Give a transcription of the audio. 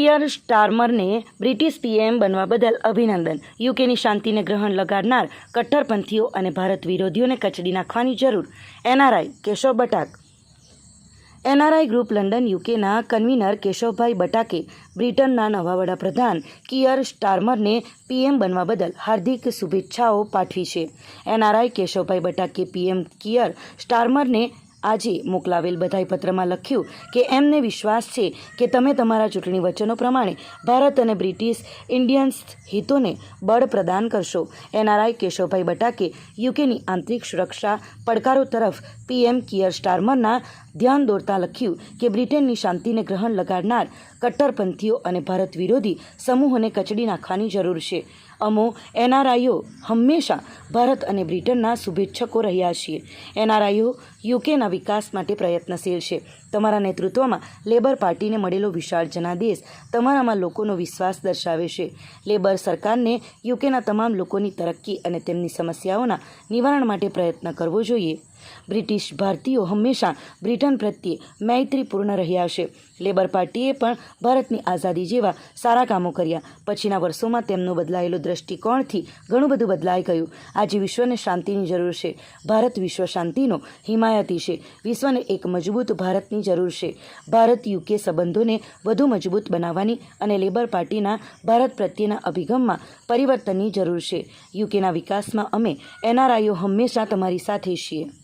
કિયર સ્ટારમરને British PM બનવા બદલ અભિનંદન. યુકેની શાંતિને ગ્રહણ લગાડનાર કટ્ટરપંથીઓ અને ભારત વિરોધીઓને કચડી નાખવાની જરૂર. NRI Keshav Batak. NRI group London યુકેના convener Keshavbhai બટાકે બ્રિટનના નવા વડાપ્રધાન કિયર સ્ટારમરને પીએમ બનવા બદલ હાર્દિક શુભેચ્છાઓ પાઠવી છે. NRI Keshavbhai Batake PM Keir સ્ટારમરને આજે મોકલાવેલ બધાઈ પત્રમાં લખ્યું કે એમને વિશ્વાસ છે કે તમે તમારા ચૂંટણી વચનો પ્રમાણે ભારત અને બ્રિટિશ ઇન્ડિયન્સ હિતોને બળ પ્રદાન કરશો. એનઆરઆઈ કેશવભાઈ બટાકે યુકેની આંતરિક સુરક્ષા પડકારો તરફ પીએમ કિયર સ્ટારમરના ધ્યાન દોરતા લખ્યું કે બ્રિટનની શાંતિને ગ્રહણ લગાડનાર કટ્ટરપંથીઓ અને ભારત વિરોધી સમૂહોને કચડી નાખવાની જરૂર છે. અમો, એનઆરઆઈઓ હંમેશા ભારત અને બ્રિટનના શુભેચ્છકો રહ્યા છીએ. એનઆરઆઈઓ યુકેના વિકાસ માટે પ્રયત્નશીલ છે. તમારા નેતૃત્વમાં લેબર પાર્ટીને મળેલો વિશાળ જનાદેશ તમારામાં લોકોનો વિશ્વાસ દર્શાવે છે. લેબર સરકારને યુકેના તમામ લોકોની તરક્કી અને તેમની સમસ્યાઓના નિવારણ માટે પ્રયત્ન કરવો જોઈએ. બ્રિટિશ ભારતીયો હંમેશા બ્રિટન પ્રત્યે મૈત્રીપૂર્ણ રહ્યા છે. લેબર પાર્ટીએ પણ ભારતની આઝાદી જેવા સારા કામો કર્યા. પછીના વર્ષોમાં તેમનો બદલાયેલો દ્રષ્ટિકોણથી ઘણું બધું બદલાઈ ગયું. આજે વિશ્વને શાંતિની જરૂર છે. ભારત વિશ્વ શાંતિનો હિમાયતી છે. વિશ્વને એક મજબૂત ભારતની જરૂર છે. ભારત યુકે સંબંધોને વધુ મજબૂત બનાવવાની અને લેબર પાર્ટીના ભારત પ્રત્યેના અભિગમમાં પરિવર્તનની જરૂર છે. યુકેના વિકાસમાં અમે એનઆરઆઈઓ હંમેશા તમારી સાથે છીએ.